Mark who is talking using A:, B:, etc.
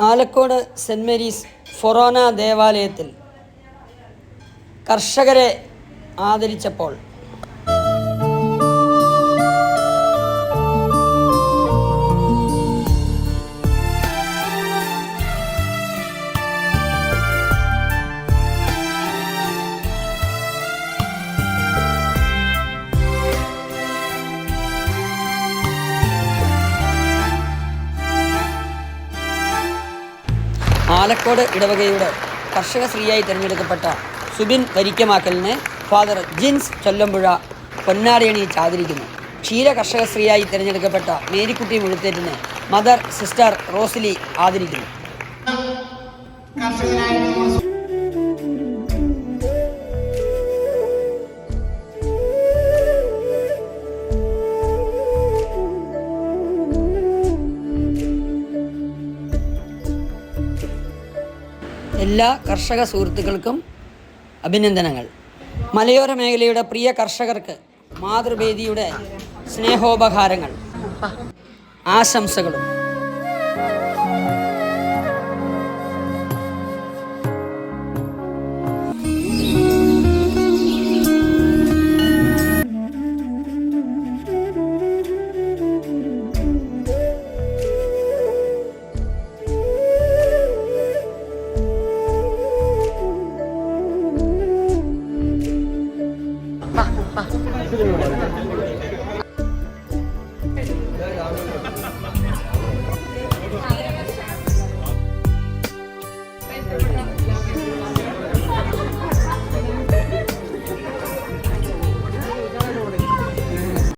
A: Alakode saint Mary's ഫൊറോന ദേവാലയത്തിൽ കർഷകരെ ആദരിച്ചപ്പോൾ ആലക്കോട് ഇടവകയുടെ കർഷക സ്ത്രീയായി തിരഞ്ഞെടുക്കപ്പെട്ട സുബിൻ വരിക്കമാക്കലിനെ ഫാദർ ജിൻസ് ചൊല്ലമ്പുഴ പൊന്നാരയണി ആദരിക്കുന്നു ക്ഷീര കർഷക സ്ത്രീയായി തിരഞ്ഞെടുക്കപ്പെട്ട മേരിക്കുട്ടി മുഴുത്തേറ്റിനെ മദർ സിസ്റ്റർ റോസിലി ആദരിക്കുന്നു. എല്ലാ കർഷക സുഹൃത്തുക്കൾക്കും അഭിനന്ദനങ്ങൾ. മലയോര മേഖലയുടെ പ്രിയ കർഷകർക്ക് മാതൃവേദിയുടെ സ്നേഹോപഹാരങ്ങൾ. ആശംസകളും. 吧、